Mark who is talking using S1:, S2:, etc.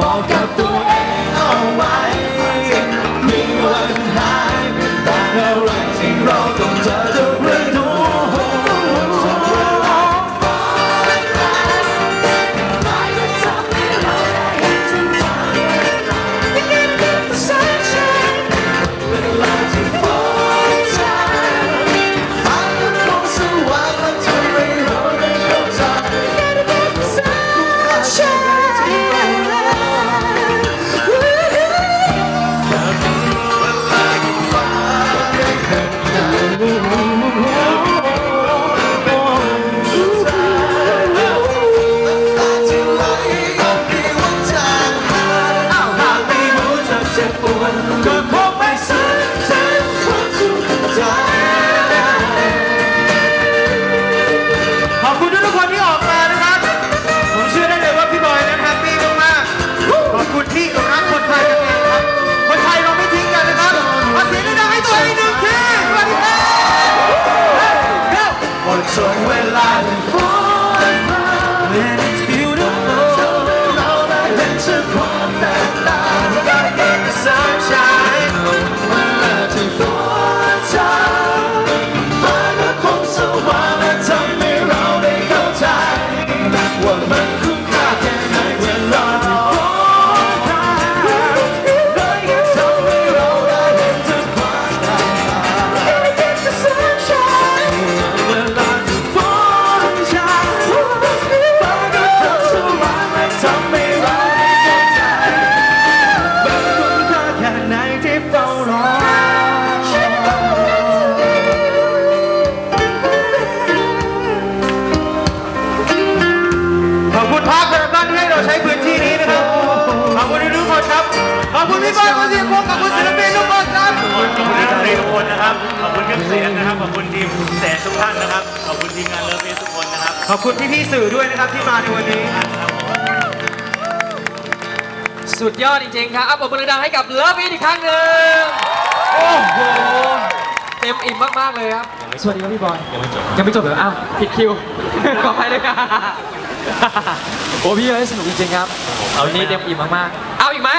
S1: volta tua So when life falls, and it's beautiful, let's upon that light. We gotta get the sunshine. When life falls, find a home so that's and me go time. That's what ครั
S2: บ ขอบคุณที
S3: มงานเลิฟเอทุกคนนะครับ
S2: ขอบคุณพี่พี่สื่อด้วยนะครับที่มาในวันนี้
S4: สุดยอดจริงๆครับอัปเบอร์ดังให้กับเลิฟเออีกครั้งหนึ่งโอ้โห เต็มอิ่มมากๆเลยครับ สวัสดีครับพี่บอย ยังไม่จบ ยังไม่จบเหรออ้าวผิดคิว ขออภัยเลยครับโอ้พี่เอ้ยสนุกจริงๆครับ เอานี้เต็มอิ่มมากๆ เอาอีกไหม